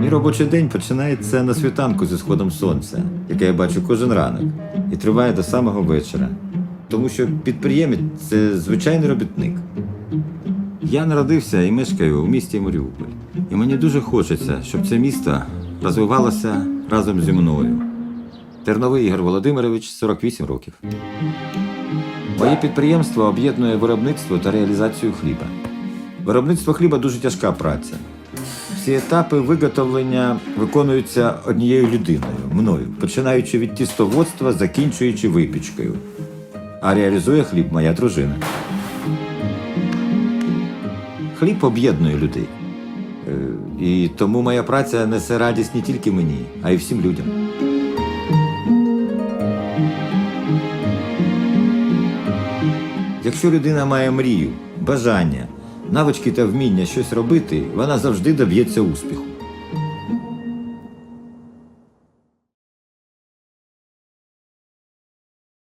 Мій робочий день починається на світанку зі сходом сонця, яке я бачу кожен ранок, і триває до самого вечора. Тому що підприємець це звичайний робітник. Я народився і мешкаю у місті Маріуполь. І мені дуже хочеться, щоб це місто розвивалося разом зі мною. Терновий Ігор Володимирович, 48 років. Моє підприємство об'єднує виробництво та реалізацію хліба. Виробництво хліба дуже тяжка праця. Всі етапи виготовлення виконуються однією людиною, мною, починаючи від тістоводства, закінчуючи випічкою. А реалізує хліб моя дружина. Хліб об'єднує людей. Е, І тому моя праця несе радість не тільки мені, а й всім людям. Якщо людина має мрію, бажання, навички та вміння щось робити, вона завжди доб'ється успіху.